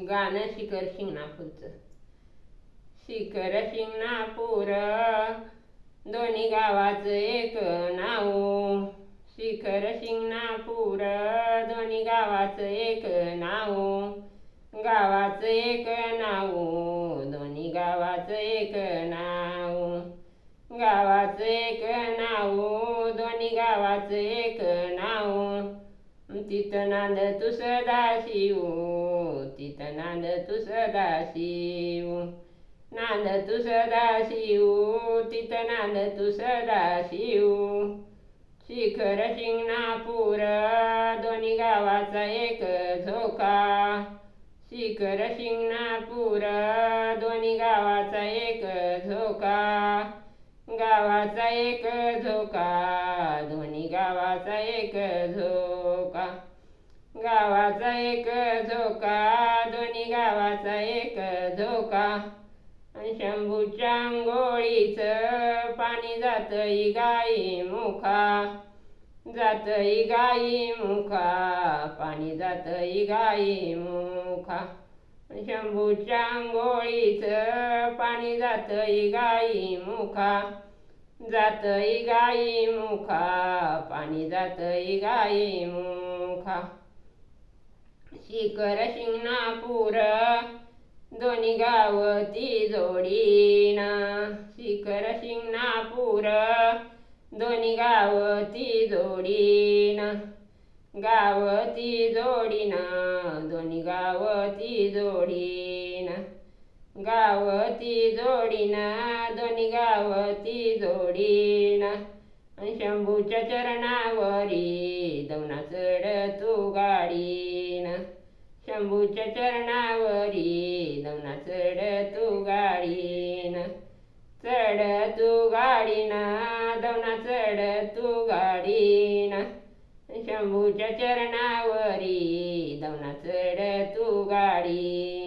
गाणं शिखर शिंगणापूरचं. शिखर शिंगणापूर दोन्ही गावाचं एक नाव. शिखर शिंगणापूर दोन्ही गावाचं एक नाव. गावाचं एक नाव दोन्ही गावाचं एक नाव. गावाचं एक नाव दोन्ही गावाचं एक नाव. तिथं नांद तुसदा शिव नांद तू सदा शिव नांद तू सदा शिव तिथं नांद तू सदा शिव शिखर शिंगणापूर दोन्ही गावाचा एक झोका। शिखर शिंगणापूर दोन्ही गावाचा एक झोका। गावाचा एक झोका दोन्ही गावाचा एक झोका। गावाचा दोन्ही एक झोका आणि शंभूच्या आंघोळीचं पाणी जातई गाई मुखा. जातई गाई मुखा. पाणी जातई गाई मुखा. शंभूच्या आंघोळीचं पाणी जातई गाई मुखा. जातई गाई मुखा. पाणी जातई गाई मुखा. शिखर शिंगणापूर दोन्ही गावती जोडीना. शिखर शिंगणापूर दोन्ही गावती जोडीना. गावती जोडीना दोन्ही गावती जोडीना. गावती जोडीना दोन्ही गावती जोडीना. शंभूच्या चरणावरी दवना चढ तू गाडी शंभूच्या चरणावरी दवना चढ तू गाडीन. चढ तू गाडीना दवना चढ तू गाडीन. शंभूच्या चरणावरी दवना चढ तू गाडी